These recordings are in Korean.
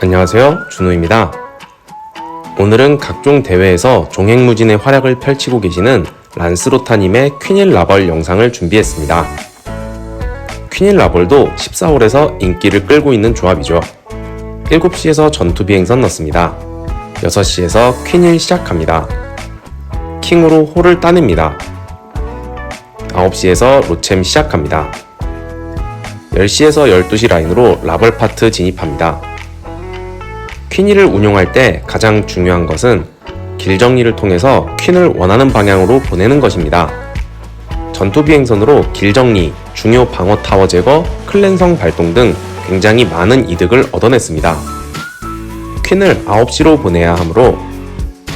안녕하세요. 준호입니다. 오늘은 각종 대회에서 종횡무진의 활약을 펼치고 계시는 란스로타님의 퀸일 라벌 영상을 준비했습니다. 퀸일 라벌도 14홀에서 인기를 끌고 있는 조합이죠. 7시에서 전투 비행선 넣습니다. 6시에서 퀸일 시작합니다. 킹으로 홀을 따냅니다. 9시에서 로챔 시작합니다. 10시에서 12시 라인으로 라벌 파트 진입합니다. 퀸이를 운용할 때 가장 중요한 것은 길 정리를 통해서 퀸을 원하는 방향으로 보내는 것입니다. 전투 비행선으로 길 정리, 중요 방어 타워 제거, 클랜성 발동 등 굉장히 많은 이득을 얻어냈습니다. 퀸을 9시로 보내야 하므로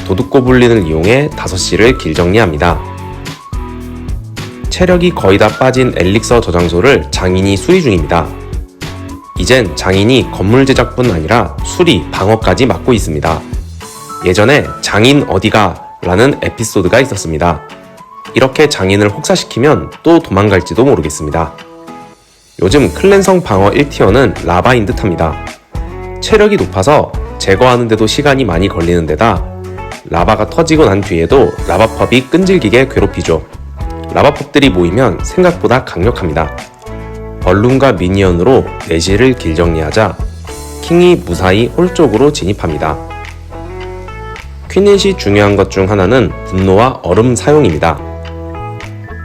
도둑고블린을 이용해 5시를 길 정리합니다. 체력이 거의 다 빠진 엘릭서 저장소를 장인이 수리 중입니다. 이젠 장인이 건물 제작뿐 아니라 수리, 방어까지 맡고 있습니다. 예전에 장인 어디가 라는 에피소드가 있었습니다. 이렇게 장인을 혹사시키면 또 도망갈지도 모르겠습니다. 요즘 클랜성 방어 1티어는 라바인 듯 합니다. 체력이 높아서 제거하는데도 시간이 많이 걸리는 데다 라바가 터지고 난 뒤에도 라바펍이 끈질기게 괴롭히죠. 라바펍들이 모이면 생각보다 강력합니다. 벌룬과 미니언으로 내실을 길정리하자 킹이 무사히 홀 쪽으로 진입합니다. 퀸넷이 중요한 것 중 하나는 분노와 얼음 사용입니다.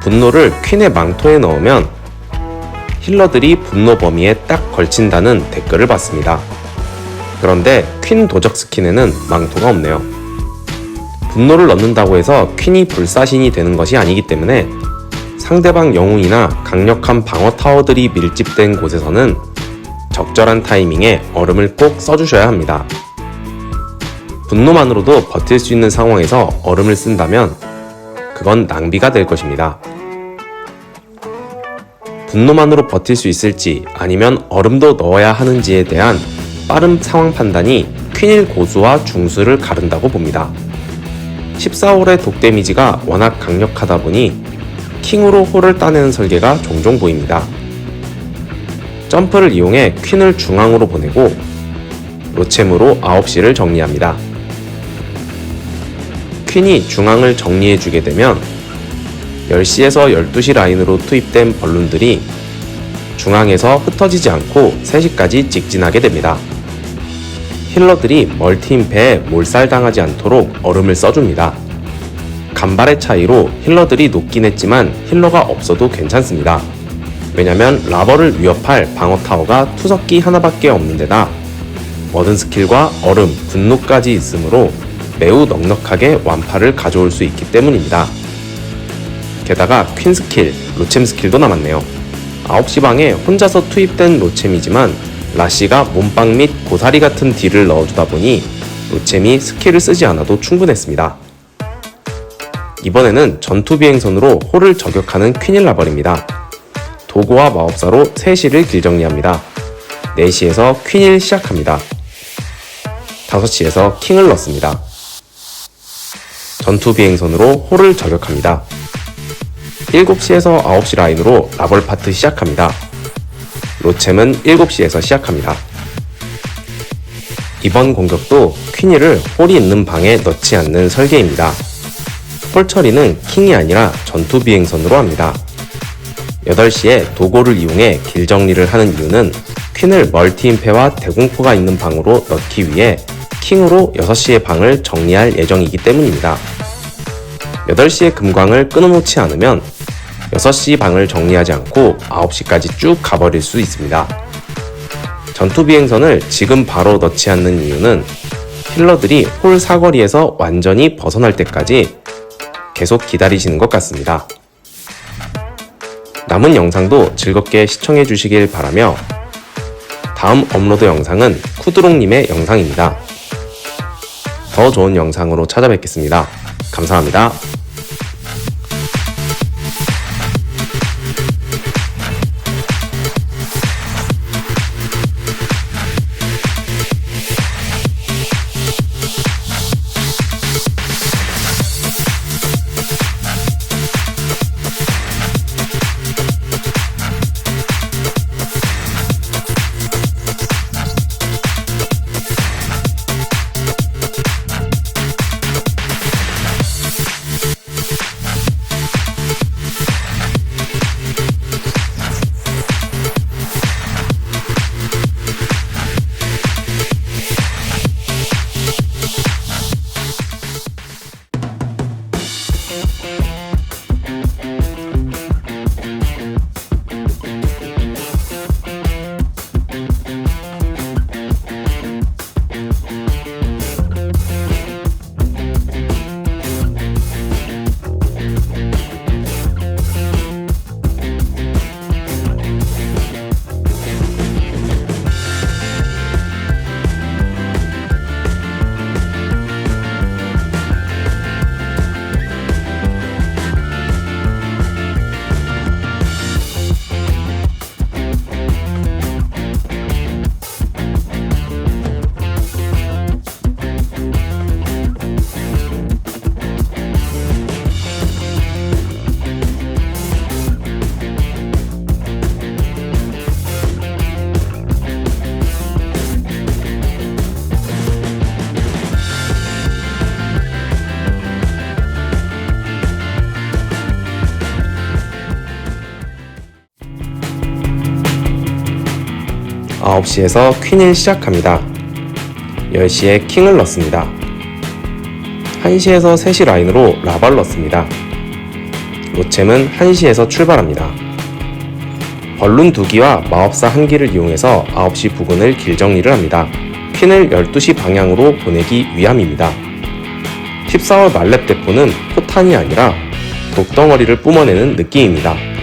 분노를 퀸의 망토에 넣으면 힐러들이 분노 범위에 딱 걸친다는 댓글을 봤습니다. 그런데 퀸 도적 스킨에는 망토가 없네요. 분노를 넣는다고 해서 퀸이 불사신이 되는 것이 아니기 때문에 상대방 영웅이나 강력한 방어 타워들이 밀집된 곳에서는 적절한 타이밍에 얼음을 꼭 써주셔야 합니다. 분노만으로도 버틸 수 있는 상황에서 얼음을 쓴다면 그건 낭비가 될 것입니다. 분노만으로 버틸 수 있을지 아니면 얼음도 넣어야 하는지에 대한 빠른 상황 판단이 퀸일 고수와 중수를 가른다고 봅니다. 14홀의 독 데미지가 워낙 강력하다 보니 킹으로 홀을 따내는 설계가 종종 보입니다. 점프를 이용해 퀸을 중앙으로 보내고 로챔으로 9시를 정리합니다. 퀸이 중앙을 정리해주게 되면 10시에서 12시 라인으로 투입된 벌룬들이 중앙에서 흩어지지 않고 3시까지 직진하게 됩니다. 힐러들이 멀티 임패에 몰살당하지 않도록 얼음을 써줍니다. 간발의 차이로 힐러들이 높긴 했지만 힐러가 없어도 괜찮습니다. 왜냐면 라버를 위협할 방어 타워가 투석기 하나밖에 없는 데다 머든 스킬과 얼음, 분노까지 있으므로 매우 넉넉하게 완파를 가져올 수 있기 때문입니다. 게다가 퀸 스킬, 로챔 스킬도 남았네요. 9시 방에 혼자서 투입된 로챔이지만 라시가 몸빵 및 고사리 같은 딜을 넣어주다 보니 로챔이 스킬을 쓰지 않아도 충분했습니다. 이번에는 전투 비행선으로 홀을 저격하는 퀸일 라벌입니다. 도구와 마법사로 3시를 길정리합니다. 4시에서 퀸일 시작합니다. 5시에서 킹을 넣습니다. 전투 비행선으로 홀을 저격합니다. 7시에서 9시 라인으로 라벌 파트 시작합니다. 로챔은 7시에서 시작합니다. 이번 공격도 퀸이를 홀이 있는 방에 넣지 않는 설계입니다. 홀 처리는 킹이 아니라 전투 비행선으로 합니다. 8시에 도고를 이용해 길 정리를 하는 이유는 퀸을 멀티임패와 대공포가 있는 방으로 넣기 위해 킹으로 6시의 방을 정리할 예정이기 때문입니다. 8시의 금광을 끊어놓지 않으면 6시 방을 정리하지 않고 9시까지 쭉 가버릴 수 있습니다. 전투 비행선을 지금 바로 넣지 않는 이유는 힐러들이 홀 사거리에서 완전히 벗어날 때까지 계속 기다리시는 것 같습니다. 남은 영상도 즐겁게 시청해 주시길 바라며 다음 업로드 영상은 쿠드롱님의 영상입니다. 더 좋은 영상으로 찾아뵙겠습니다. 감사합니다. 9시에서 퀸을 시작합니다. 10시에 킹을 넣습니다. 1시에서 3시 라인으로 라발 넣습니다. 로챔은 1시에서 출발합니다. 벌룬 2기와 마법사 1기를 이용해서 9시 부근을 길정리를 합니다. 퀸을 12시 방향으로 보내기 위함입니다. 14월 말렙 대포는 포탄이 아니라 독덩어리를 뿜어내는 느낌입니다.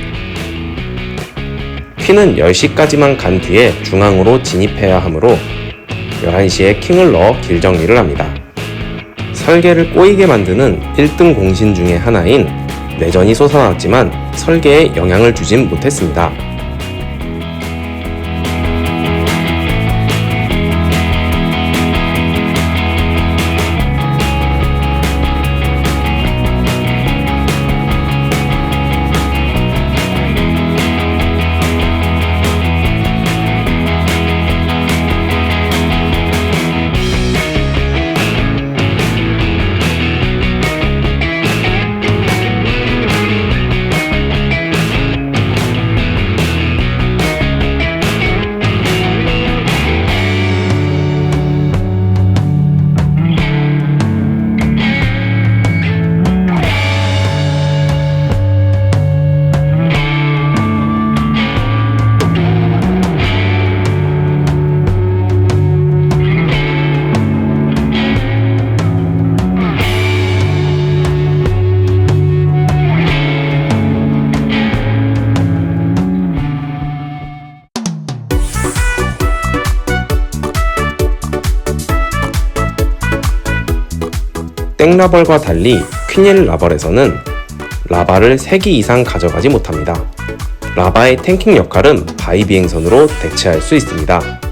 퀸은 10시까지만 간 뒤에 중앙으로 진입해야 하므로 11시에 킹을 넣어 길 정리를 합니다. 설계를 꼬이게 만드는 1등 공신 중의 하나인 내전이 솟아났지만 설계에 영향을 주진 못했습니다. 땡라벌과 달리 퀸일 라벌에서는 라바를 3기 이상 가져가지 못합니다. 라바의 탱킹 역할은 바이 비행선으로 대체할 수 있습니다.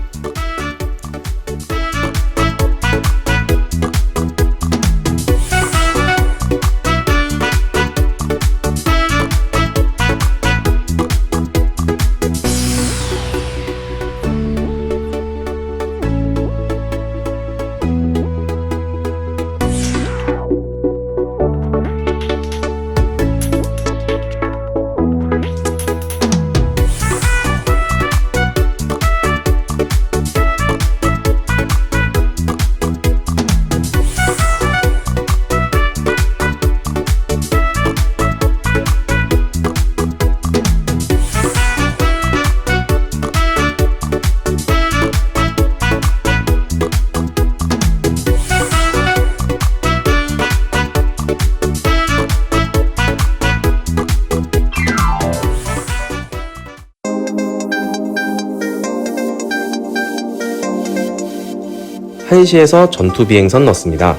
한시에서 전투 비행선 넣습니다.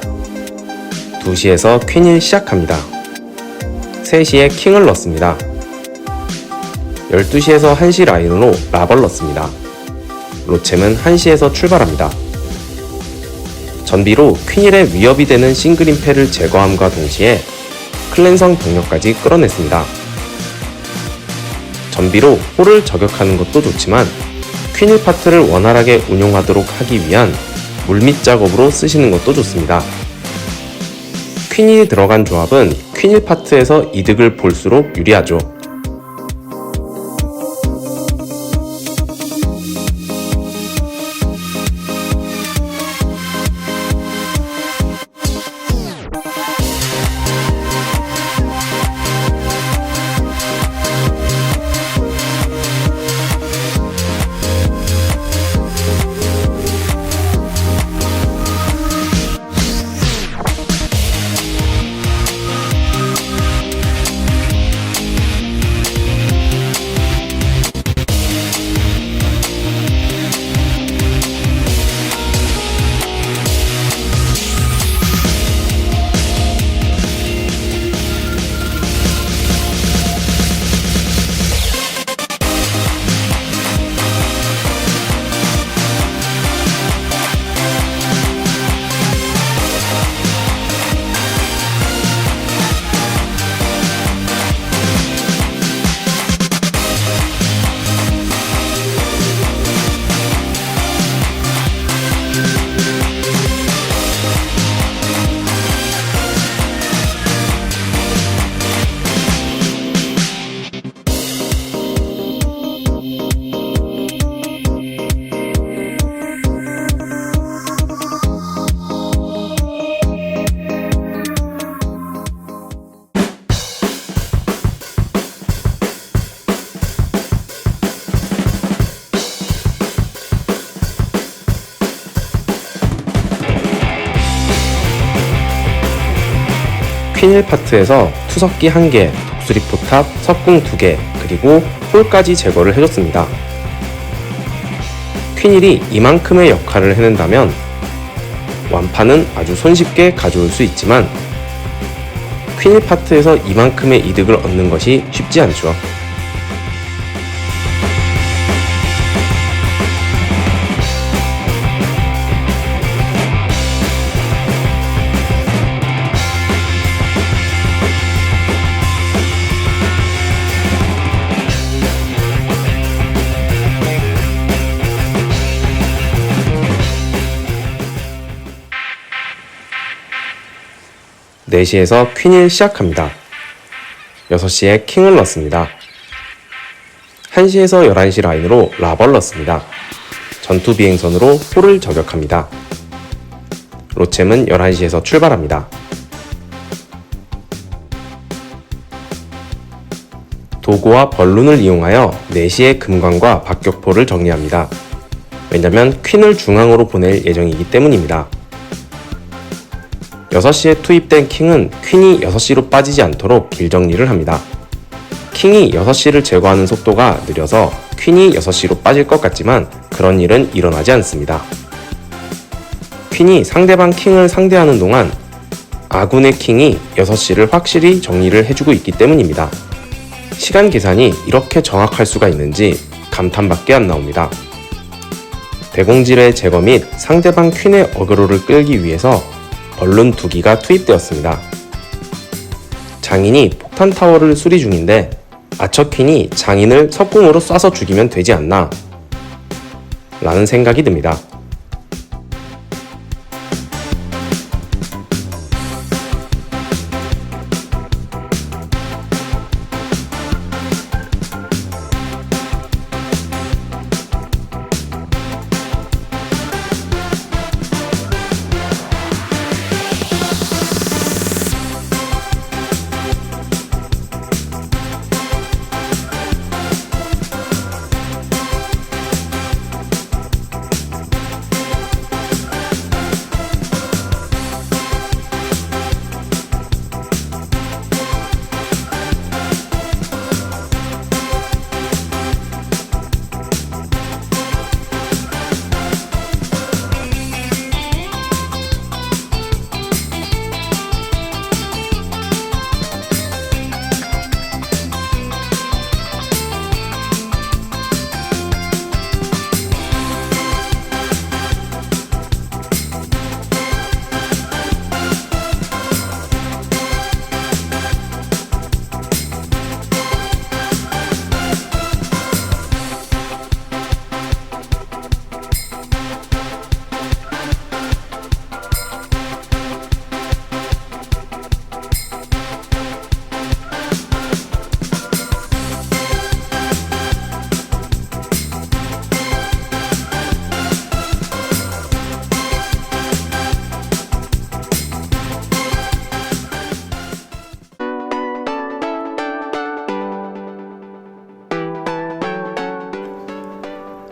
2시에서 퀸일 시작합니다. 3시에 킹을 넣습니다. 12시에서 1시 라인으로 라벌 넣습니다. 로챔은 1시에서 출발합니다. 전비로 퀸일의 위협이 되는 싱글 임패를 제거함과 동시에 클랜성 병력까지 끌어냈습니다. 전비로 홀을 저격하는 것도 좋지만 퀸일 파트를 원활하게 운용하도록 하기 위한 물밑 작업으로 쓰시는 것도 좋습니다. 퀸이 들어간 조합은 퀸일 파트에서 이득을 볼수록 유리하죠. 퀸 1파트에서 투석기 1개, 독수리 포탑, 석궁 2개, 그리고 홀까지 제거를 해줬습니다. 퀸1이 이만큼의 역할을 해낸다면 완파는 아주 손쉽게 가져올 수 있지만 퀸 1파트에서 이만큼의 이득을 얻는 것이 쉽지 않죠. 네시에서 퀸일 시작합니다. 6시에 킹을 넣습니다. 1시에서 11시 라인으로 라벌 넣습니다. 전투 비행선으로 홀을 저격합니다. 로챔은 11시에서 출발합니다. 도구와 벌룬을 이용하여 4시에 금광과 박격포를 정리합니다. 왜냐면 퀸을 중앙으로 보낼 예정이기 때문입니다. 6시에 투입된 킹은 퀸이 6시로 빠지지 않도록 길 정리를 합니다. 킹이 6시를 제거하는 속도가 느려서 퀸이 6시로 빠질 것 같지만 그런 일은 일어나지 않습니다. 퀸이 상대방 킹을 상대하는 동안 아군의 킹이 6시를 확실히 정리를 해주고 있기 때문입니다. 시간 계산이 이렇게 정확할 수가 있는지 감탄밖에 안 나옵니다. 대공질의 제거 및 상대방 퀸의 어그로를 끌기 위해서 벌룬 두 기가 투입되었습니다. 장인이 폭탄 타워를 수리 중인데 아처퀸이 장인을 석궁으로 쏴서 죽이면 되지 않나 라는 생각이 듭니다.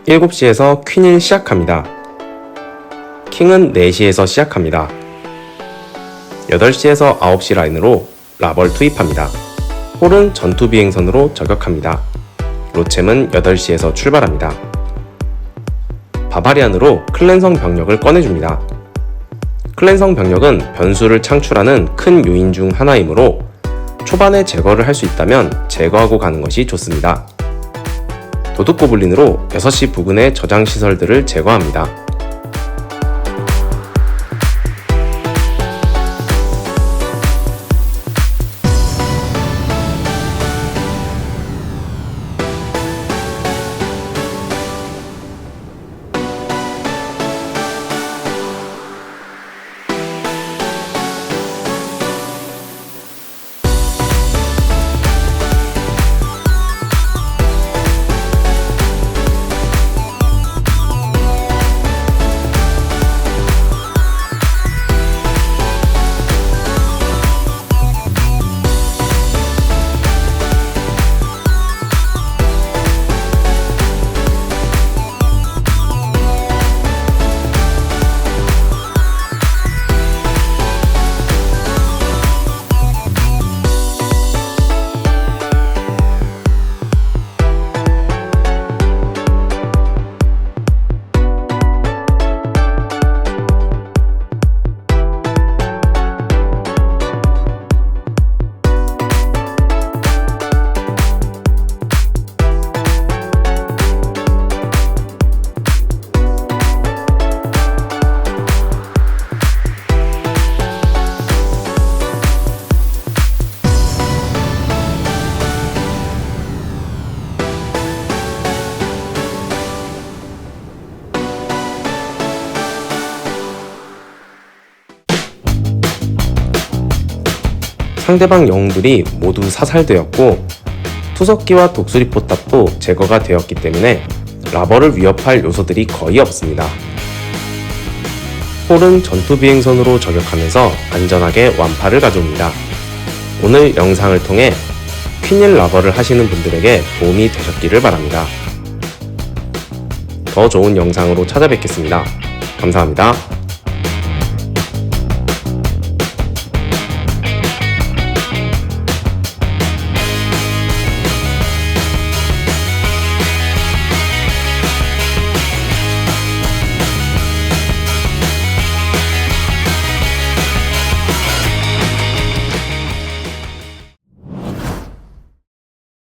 일곱 시에서 퀸일 시작합니다. 킹은 4시에서 시작합니다. 8시에서 9시 라인으로 라벌 투입합니다. 홀은 전투 비행선으로 저격합니다. 로챔은 8시에서 출발합니다. 바바리안으로 클랜성 병력을 꺼내줍니다. 클랜성 병력은 변수를 창출하는 큰 요인 중 하나이므로 초반에 제거를 할 수 있다면 제거하고 가는 것이 좋습니다. 도둑고블린으로 6시 부근의 저장 시설들을 제거합니다. 상대방 영웅들이 모두 사살되었고 투석기와 독수리 포탑도 제거가 되었기 때문에 라버를 위협할 요소들이 거의 없습니다. 폴은 전투 비행선으로 저격하면서 안전하게 완파를 가져옵니다. 오늘 영상을 통해 퀸일 라버를 하시는 분들에게 도움이 되셨기를 바랍니다. 더 좋은 영상으로 찾아뵙겠습니다. 감사합니다.